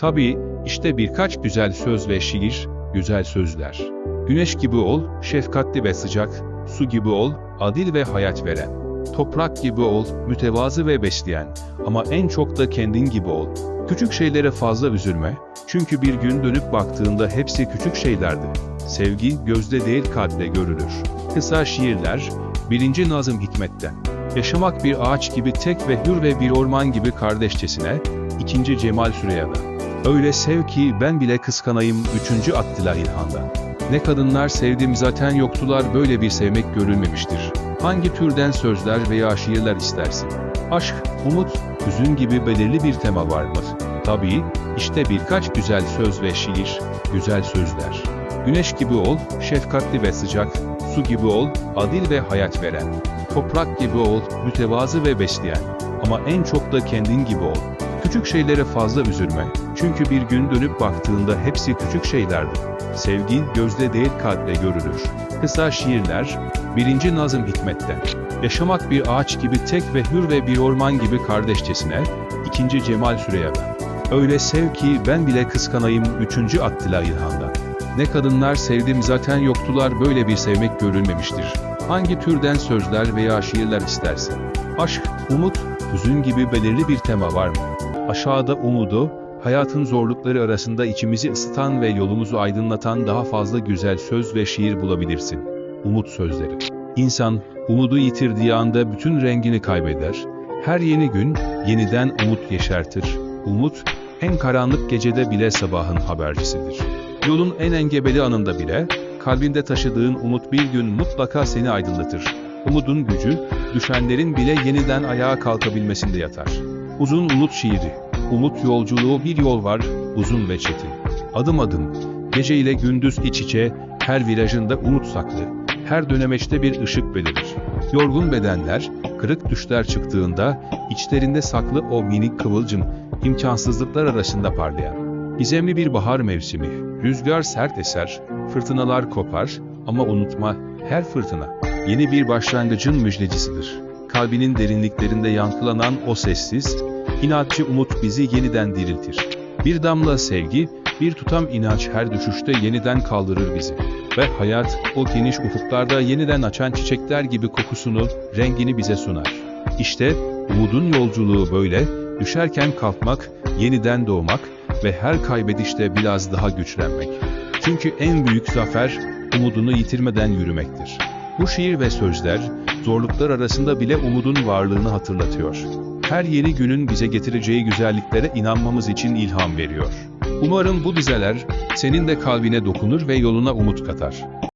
Tabii, işte birkaç güzel söz ve şiir, güzel sözler. Güneş gibi ol, şefkatli ve sıcak, su gibi ol, adil ve hayat veren. Toprak gibi ol, mütevazı ve besleyen. Ama en çok da kendin gibi ol. Küçük şeylere fazla üzülme, çünkü bir gün dönüp baktığında hepsi küçük şeylerdi. Sevgi gözde değil kalple görülür. Kısa şiirler, birinci Nazım Hikmet'ten. Yaşamak bir ağaç gibi tek ve hür ve bir orman gibi kardeşçesine, ikinci Cemal Süreyya'dan. Öyle sev ki ben bile kıskanayım 3. Attila İlhan'dan. Ne kadınlar sevdim zaten yoktular böyle bir sevmek görülmemiştir. Hangi türden sözler veya şiirler istersin? Aşk, umut, hüzün gibi belirli bir tema var mı? Tabii, işte birkaç güzel söz ve şiir, güzel sözler. Güneş gibi ol, şefkatli ve sıcak, su gibi ol, adil ve hayat veren. Toprak gibi ol, mütevazı ve besleyen. Ama en çok da kendin gibi ol. Küçük şeylere fazla üzülme. Çünkü bir gün dönüp baktığında hepsi küçük şeylerdi. Sevgi gözde değil kalple görülür. Kısa şiirler, 1. Nazım Hikmet'ten. Yaşamak bir ağaç gibi tek ve hür ve bir orman gibi kardeşçesine, 2. Cemal Süreyya'dan. Öyle sev ki ben bile kıskanayım 3. Attila İlhan'dan. Ne kadınlar sevdim zaten yoktular böyle bir sevmek görülmemiştir. Hangi türden sözler veya şiirler istersin? Aşk, umut, hüzün gibi belirli bir tema var mı? Aşağıda umudu, hayatın zorlukları arasında içimizi ısıtan ve yolumuzu aydınlatan daha fazla güzel söz ve şiir bulabilirsin. Umut sözleri. İnsan, umudu yitirdiği anda bütün rengini kaybeder. Her yeni gün, yeniden umut yeşertir. Umut, en karanlık gecede bile sabahın habercisidir. Yolun en engebeli anında bile, kalbinde taşıdığın umut bir gün mutlaka seni aydınlatır. Umudun gücü, düşenlerin bile yeniden ayağa kalkabilmesinde yatar. Uzun Umut şiiri. Umut yolculuğu bir yol var, uzun ve çetin. Adım adım, gece ile gündüz iç içe, her virajında umut saklı. Her dönemeçte bir ışık belirir. Yorgun bedenler, kırık düşler çıktığında, içlerinde saklı o minik kıvılcım, imkansızlıklar arasında parlayan. Gizemli bir bahar mevsimi, rüzgar sert eser, fırtınalar kopar ama unutma, her fırtına, yeni bir başlangıcın müjdecisidir. Kalbinin derinliklerinde yankılanan o sessiz, inatçı umut bizi yeniden diriltir. Bir damla sevgi, bir tutam inanç her düşüşte yeniden kaldırır bizi. Ve hayat, o geniş ufuklarda yeniden açan çiçekler gibi kokusunu, rengini bize sunar. İşte, umudun yolculuğu böyle, düşerken kalkmak, yeniden doğmak ve her kaybedişte biraz daha güçlenmek. Çünkü en büyük zafer, umudunu yitirmeden yürümektir. Bu şiir ve sözler, zorluklar arasında bile umudun varlığını hatırlatıyor. Her yeni günün bize getireceği güzelliklere inanmamız için ilham veriyor. Umarım bu dizeler, senin de kalbine dokunur ve yoluna umut katar.